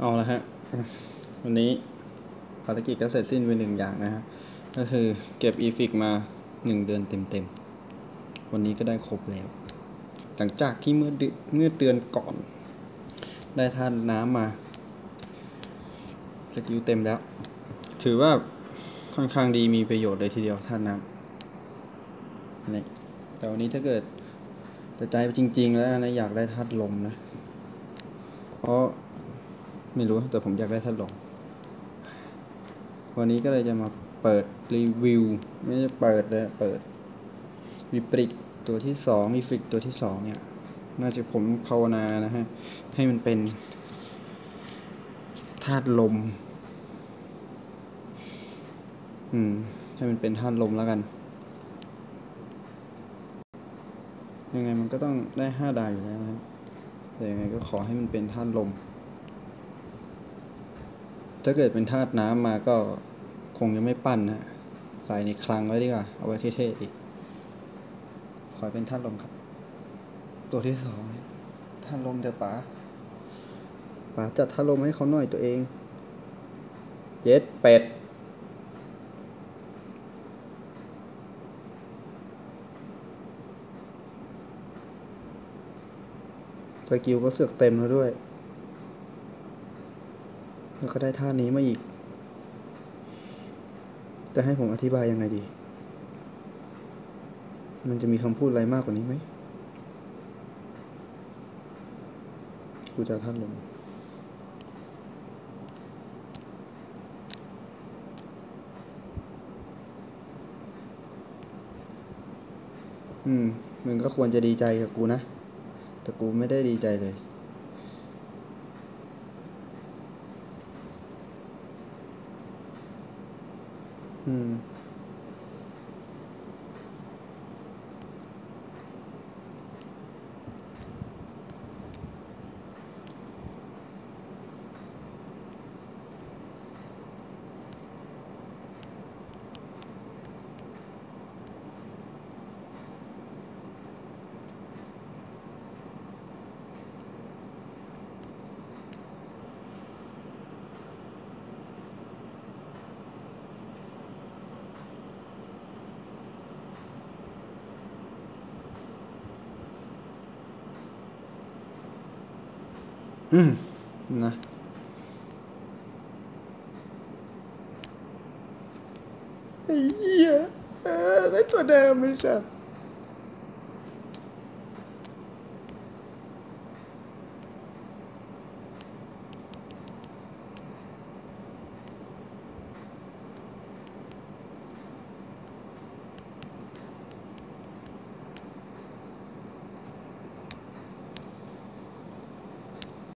เอาละฮะ วันนี้ภารกิจก็เสร็จสิ้นไปหนึ่งอย่างนะฮะ ก็คือเก็บอีฟิกมาหนึ่งเดือนเต็มๆ วันนี้ก็ได้ครบแล้ว หลังจากที่เมื่อเมื่อเดือนก่อน ได้ทานน้ำมาสกิลเต็มแล้ว ถือว่าค่อนข้างดีมีประโยชน์เลยทีเดียวทานน้ำนี่แต่วันนี้ถ้าเกิดแต่ใจจริง ๆ แล้วนะอยากได้ธาตุลมนะ เพราะ ไม่รู้แต่ผมอยากได้ธาตุลมวันนี้ก็เลยจะมาเปิดรีวิว ไม่ใช่เปิดเลยเปิดวิปริตตัวที่สองวิฟริกตัวที่สองเนี่ย น่าจะผมภาวนานะฮะ ให้มันเป็นธาตุลม อืม ให้มันเป็นธาตุลมแล้วกัน ยังไงมันก็ต้องได้ห้าดาวอยู่แล้วนะแต่ยังไงก็ขอให้มันเป็นธาตุลม ถ้าเกิดเป็นธาตุน้ำมาก็คงยังไม่ปั้นนะใส่ในคลังไว้ดีกว่า เอาไว้เท่ๆอีก ขอเป็นธาตุลมครับ ตัวที่สองธาตุลมเดี๋ยวป๋าป๋าจัดธาตุลมให้เขาหน่อยตัวเอง เจ็ดเป็ดสกิลก็เสือกเต็มแล้วด้วย แล้วก็ได้ท่านี้มาอีก จะให้ผมอธิบายยังไงดี มันจะมีคำพูดอะไรมากกว่านี้ไหม กูจะท่านลงอืม มึงก็ควรจะดีใจกับกูนะ แต่กูไม่ได้ดีใจเลย อื อืมนะไอ้เหี้ยเออได้ตัวเดิมไม่สัส